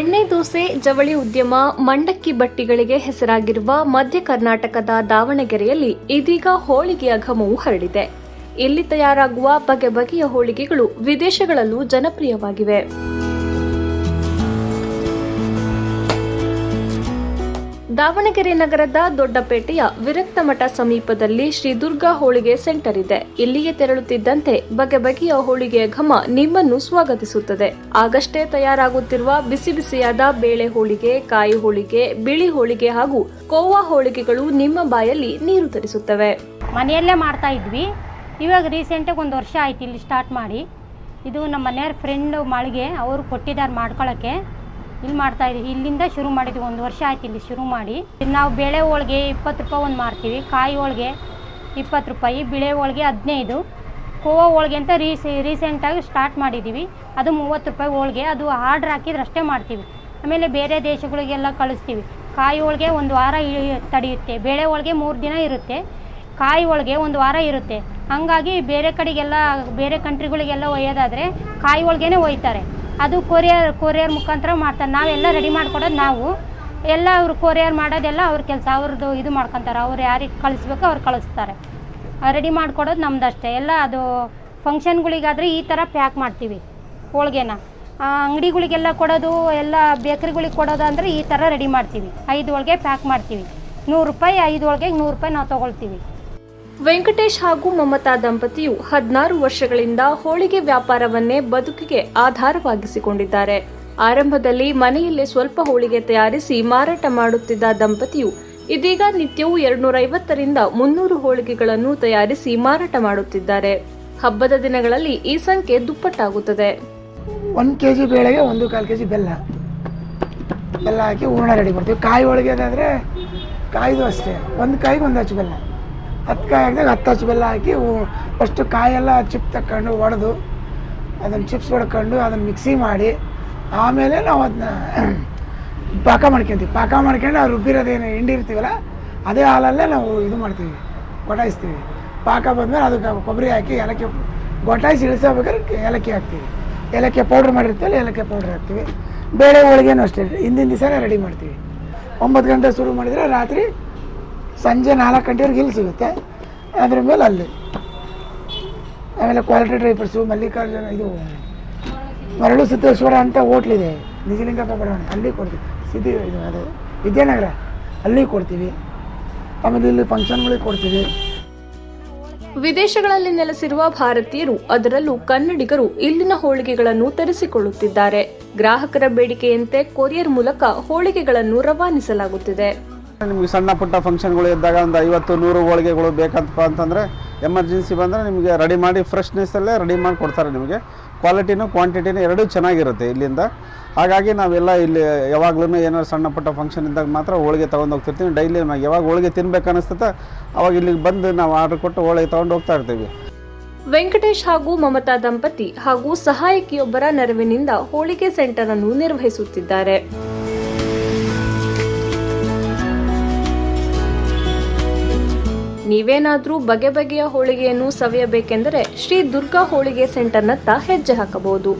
ಬೆಣ್ಣೆ ದೋಸೆ ಜವಳಿ ಉದ್ಯಮ ಮಂಡಕ್ಕಿ ಬಟ್ಟಿಗಳಿಗೆ ಹೆಸರಾಗಿರುವ ಮಧ್ಯ ಕರ್ನಾಟಕದ ದಾವಣಗೆರೆಯಲ್ಲಿ ಇದೀಗ ಹೋಳಿಗೆಯ ಘಮವು ಹರಡಿದೆ. ಇಲ್ಲಿ ತಯಾರಾಗುವ ಬಗೆ ಬಗೆಯ ಹೋಳಿಗೆಗಳು ವಿದೇಶಗಳಲ್ಲೂ ಜನಪ್ರಿಯವಾಗಿವೆ. ದಾವಣಗೆರೆ ನಗರದ ದೊಡ್ಡಪೇಟೆಯ ವಿರಕ್ತ ಮಠ ಸಮೀಪದಲ್ಲಿ ಶ್ರೀ ದುರ್ಗಾ ಹೋಳಿಗೆ ಸೆಂಟರ್ ಇದೆ. ಇಲ್ಲಿಗೆ ತೆರಳುತ್ತಿದ್ದಂತೆ ಬಗೆ ಬಗೆಯ ಹೋಳಿಗೆಯ ಘಮ ನಿಮ್ಮನ್ನು ಸ್ವಾಗತಿಸುತ್ತದೆ. ಆಗಷ್ಟೇ ತಯಾರಾಗುತ್ತಿರುವ ಬಿಸಿ ಬಿಸಿಯಾದ ಬೇಳೆ ಹೋಳಿಗೆ, ಕಾಯಿ ಹೋಳಿಗೆ, ಬಿಳಿ ಹೋಳಿಗೆ ಹಾಗೂ ಕೋವಾ ಹೋಳಿಗೆಗಳು ನಿಮ್ಮ ಬಾಯಲ್ಲಿ ನೀರು ತರಿಸುತ್ತವೆ. ಮನೆಯಲ್ಲೇ ಮಾಡ್ತಾ ಇದ್ವಿ. ಇವಾಗ ರೀಸೆಂಟಾಗಿ ಒಂದು ವರ್ಷ ಆಯ್ತು ಇಲ್ಲಿ ಸ್ಟಾರ್ಟ್ ಮಾಡಿ. ಇದು ನಮ್ಮ ಮನೆಯವ್ರ ಫ್ರೆಂಡ್ ಮಾಳಿಗೆ ಅವರು ಕೊಟ್ಟಿದ್ದಾರೆ ಮಾಡ್ಕೊಳ್ಳೋಕ್ಕೆ ಇಲ್ಲಿ ಮಾಡ್ತಾ ಇದೀವಿ ಇಲ್ಲಿಂದ ಶುರು ಮಾಡಿದ್ವಿ. ಒಂದು ವರ್ಷ ಆಯ್ತು ಇಲ್ಲಿ ಶುರು ಮಾಡಿ. ನಾವು ಬೇಳೆ ಹೋಳಿಗೆ ಇಪ್ಪತ್ತು ರೂಪಾಯಿ ಒಂದು ಮಾರ್ತೀವಿ. ಕಾಯಿ ಹೋಳಿಗೆ ಇಪ್ಪತ್ತು ರೂಪಾಯಿ, ಬಿಳೆ ಹೋಳಿಗೆ ಹದಿನೈದು. ಕೋವಾ ಹೋಳಿಗೆ ಅಂತ ರೀಸೆ ರೀಸೆಂಟಾಗಿ ಸ್ಟಾರ್ಟ್ ಮಾಡಿದ್ದೀವಿ. ಅದು ಮೂವತ್ತು ರೂಪಾಯಿ ಹೋಳಿಗೆ. ಅದು ಆರ್ಡ್ರ್ ಹಾಕಿದ್ರೆ ಅಷ್ಟೇ ಮಾಡ್ತೀವಿ. ಆಮೇಲೆ ಬೇರೆ ದೇಶಗಳಿಗೆಲ್ಲ ಕಳಿಸ್ತೀವಿ. ಕಾಯಿ ಹೋಳಿಗೆ ಒಂದು ವಾರ ತಡೆಯುತ್ತೆ. ಬೇಳೆ ಹೋಳಿಗೆ ಮೂರು ದಿನ ಇರುತ್ತೆ. ಕಾಯಿ ಹೋಳಿಗೆ ಒಂದು ವಾರ ಇರುತ್ತೆ. ಹಂಗಾಗಿ ಬೇರೆ ಕಡೆಗೆಲ್ಲ ಬೇರೆ ಕಂಟ್ರಿಗಳಿಗೆಲ್ಲ ಒಯ್ಯೋದಾದರೆ ಕಾಯಿ ಹೋಳಿಗೆನೇ ಒಯ್ತಾರೆ. ಅದು ಕೊರಿಯರ್ ಕೊರಿಯರ್ ಮುಖಾಂತರ ಮಾಡ್ತಾರೆ. ನಾವೆಲ್ಲ ರೆಡಿ ಮಾಡ್ಕೊಡೋದು ನಾವು. ಎಲ್ಲ ಅವರು ಕೊರಿಯರ್ ಮಾಡೋದೆಲ್ಲ ಅವ್ರ ಕೆಲಸ. ಅವ್ರದ್ದು ಇದು ಮಾಡ್ಕೊತಾರೆ. ಅವ್ರು ಯಾರಿಗೆ ಕಳಿಸ್ಬೇಕು ಅವ್ರು ಕಳಿಸ್ತಾರೆ. ರೆಡಿ ಮಾಡ್ಕೊಡೋದು ನಮ್ದು ಅಷ್ಟೇ. ಎಲ್ಲ ಅದು ಫಂಕ್ಷನ್ಗಳಿಗಾದರೆ ಈ ಥರ ಪ್ಯಾಕ್ ಮಾಡ್ತೀವಿ ಹೋಳಿಗೆನ. ಅಂಗಡಿಗಳಿಗೆಲ್ಲ ಕೊಡೋದು, ಎಲ್ಲ ಬೇಕ್ರಿಗಳಿಗೆ ಕೊಡೋದು ಅಂದರೆ ಈ ಥರ ರೆಡಿ ಮಾಡ್ತೀವಿ. ಐದು ಹೋಳಿಗೆ ಪ್ಯಾಕ್ ಮಾಡ್ತೀವಿ. ನೂರು ರೂಪಾಯಿ, ಐದು ಹೋಳಿಗೆಗೆ ನೂರು ರೂಪಾಯಿ ನಾವು ತೊಗೊಳ್ತೀವಿ. ವೆಂಕಟೇಶ್ ಹಾಗೂ ಮಮತಾ ದಂಪತಿಯು ಹದಿನಾರು ವರ್ಷಗಳಿಂದ ಹೋಳಿಗೆ ವ್ಯಾಪಾರವನ್ನೇ ಬದುಕಿಗೆ ಆಧಾರವಾಗಿಸಿಕೊಂಡಿದ್ದಾರೆ. ಆರಂಭದಲ್ಲಿ ಮನೆಯಲ್ಲೇ ಸ್ವಲ್ಪ ಹೋಳಿಗೆ ತಯಾರಿಸಿ ಮಾರಾಟ ಮಾಡುತ್ತಿದ್ದ ದಂಪತಿಯು ಇದೀಗ ನಿತ್ಯವೂ ಎರಡ್ನೂರ ಐವತ್ತರಿಂದ ಮುನ್ನೂರು ಹೋಳಿಗೆಗಳನ್ನು ತಯಾರಿಸಿ ಮಾರಾಟ ಮಾಡುತ್ತಿದ್ದಾರೆ. ಹಬ್ಬದ ದಿನಗಳಲ್ಲಿ ಈ ಸಂಖ್ಯೆ ದುಪ್ಪಟ್ಟಾಗುತ್ತದೆ. ಒಂದು ಕೆ ಜಿ ಬೇಳೆಗೆ ಒಂದು ಕಾಲು ಕೆ ಜಿ ಬೆಲ್ಲ. ಬೆಲ್ಲ ಹಾಕಿ ಹೂರ್ಣ ರೆಡಿ ಮಾಡ್ತೀವಿ. ಕಾಯಿ ಹೋಳಿಗೆ ಅದಾದರೆ ಕಾಯ್ದು ಅಷ್ಟೇ. ಒಂದು ಕಾಯಿಗೆ ಒಂದು ಹಚ್ಚು ಬೆಲ್ಲ. ಹತ್ತು ಕಾಯಿ ಹಾಕಿದಾಗ ಹತ್ತು ಹಚ್ಚು ಬೆಲ್ಲ ಹಾಕಿ ಫಸ್ಟು ಕಾಯೆಲ್ಲ ಚಿಪ್ ತಕ್ಕೊಂಡು ಒಡೆದು ಅದನ್ನು ಚಿಪ್ಸ್ ಹೊಡ್ಕೊಂಡು ಅದನ್ನು ಮಿಕ್ಸಿ ಮಾಡಿ ಆಮೇಲೆ ನಾವು ಅದನ್ನ ಪಾಕ ಮಾಡ್ಕೊತೀವಿ. ಪಾಕ ಮಾಡ್ಕೊಂಡು ಆ ರುಬ್ಬಿರೋದೇನು ಹಿಂಡಿ ಇರ್ತೀವಲ್ಲ, ಅದೇ ಹಾಲಲ್ಲೇ ನಾವು ಇದು ಮಾಡ್ತೀವಿ, ಗೊಟಾಯಿಸ್ತೀವಿ. ಪಾಕ ಬಂದಮೇಲೆ ಅದಕ್ಕೆ ಕೊಬ್ಬರಿ ಹಾಕಿ ಏಲಕ್ಕಿ ಗೊಟಾಯಿಸಿ ಇಳಿಸಬೇಕಾದ್ರೆ ಏಲಕ್ಕಿ ಹಾಕ್ತೀವಿ. ಏಲಕ್ಕಿ ಪೌಡ್ರ್ ಮಾಡಿರ್ತೀವಲ್ಲ, ಏಲಕ್ಕಿ ಪೌಡ್ರ್ ಹಾಕ್ತೀವಿ. ಬೇಳೆ ಹೋಳಿಗೆನೂ ಅಷ್ಟೇ ಹಿಂದಿನ ದಿವಸನೇ ರೆಡಿ ಮಾಡ್ತೀವಿ. ಒಂಬತ್ತು ಗಂಟೆ ಶುರು ಮಾಡಿದರೆ ರಾತ್ರಿ ಸಂಜೆ ನಾಲ್ಕು ಗಂಟೆವರೆಗೆ ಇಲ್ಲಿ ಸಿಗುತ್ತೆ. ಅದ್ರ ಮೇಲೆ ಅಲ್ಲಿ. ಆಮೇಲೆ ಕ್ವಾಲಿಟಿ ಡ್ರೈವರ್ಸು ಮಲ್ಲಿಕಾರ್ಜುನ, ಇದು ಮರಳು ಸಿದ್ದೇಶ್ವರ ಅಂತ ಹೋಟ್ಲಿದೆ ನಿಜಲಿಂಗಪ್ಪ ಬಡಾವಣೆ, ಅಲ್ಲಿ ಕೊಡ್ತೀವಿ. ಸಿದ್ದಿ ಇದು ಅದು, ವಿದ್ಯಾನಗರ, ಅಲ್ಲಿ ಕೊಡ್ತೀವಿ. ಆಮೇಲೆ ಇಲ್ಲಿ ಫಂಕ್ಷನ್ಗಳಿಗೆ ಕೊಡ್ತೀವಿ. ವಿದೇಶಗಳಲ್ಲಿ ನೆಲೆಸಿರುವ ಭಾರತೀಯರು, ಅದರಲ್ಲೂ ಕನ್ನಡಿಗರು ಇಲ್ಲಿನ ಹೋಳಿಗೆಗಳನ್ನು ತರಿಸಿಕೊಳ್ಳುತ್ತಿದ್ದಾರೆ. ಗ್ರಾಹಕರ ಬೇಡಿಕೆಯಂತೆ ಕೊರಿಯರ್ ಮೂಲಕ ಹೋಳಿಗೆಗಳನ್ನು ರವಾನಿಸಲಾಗುತ್ತಿದೆ. ನಿಮಗೆ ಸಣ್ಣ ಪುಟ್ಟ ಫಂಕ್ಷನ್ಗಳು ಇದ್ದಾಗ ಒಂದು ಐವತ್ತು, ನೂರು ಹೋಳಿಗೆಗಳು ಬೇಕಂತಪ್ಪ ಅಂತಂದರೆ ಎಮರ್ಜೆನ್ಸಿ ಬಂದರೆ ನಿಮಗೆ ರೆಡಿ ಮಾಡಿ ಫ್ರೆಶ್ನೆಸ್ಸಲ್ಲೇ ರೆಡಿ ಮಾಡಿ ಕೊಡ್ತಾರೆ ನಿಮಗೆ. ಕ್ವಾಲಿಟಿನೂ ಕ್ವಾಂಟಿಟಿನೂ ಎರಡೂ ಚೆನ್ನಾಗಿರುತ್ತೆ ಇಲ್ಲಿಂದ. ಹಾಗಾಗಿ ನಾವೆಲ್ಲ ಇಲ್ಲಿ ಯಾವಾಗ್ಲೂ ಏನಾದ್ರು ಸಣ್ಣ ಪುಟ್ಟ ಫಂಕ್ಷನ್ ಇದ್ದಾಗ ಮಾತ್ರ ಹೋಳಿಗೆ ತೊಗೊಂಡು ಹೋಗ್ತಿರ್ತೀವಿ. ಡೈಲಿ ನಾವು ಯಾವಾಗ ಹೋಳಿಗೆ ತಿನ್ಬೇಕು ಅನಿಸ್ತದೆ ಅವಾಗ ಇಲ್ಲಿಗೆ ಬಂದು ನಾವು ಆರ್ಡ್ರ್ ಕೊಟ್ಟು ಹೋಳಿಗೆ ತೊಗೊಂಡು ಹೋಗ್ತಾ ಇರ್ತೀವಿ. ವೆಂಕಟೇಶ್ ಹಾಗೂ ಮಮತಾ ದಂಪತಿ ಹಾಗೂ ಸಹಾಯಕಿಯೊಬ್ಬರ ನೆರವಿನಿಂದ ಹೋಳಿಗೆ ಸೆಂಟರ್ ಅನ್ನು ನಿರ್ವಹಿಸುತ್ತಿದ್ದಾರೆ. ನೀವೇನಾದ್ರೂ ಬಗೆ ಬಗೆಯ ಹೋಳಿಗೆಯನ್ನು ಸವಿಯಬೇಕೆಂದರೆ ಶ್ರೀ ದುರ್ಗಾ ಹೋಳಿಗೆ ಸೆಂಟರ್ನತ್ತ ಹೆಜ್ಜೆ ಹಾಕಬಹುದು.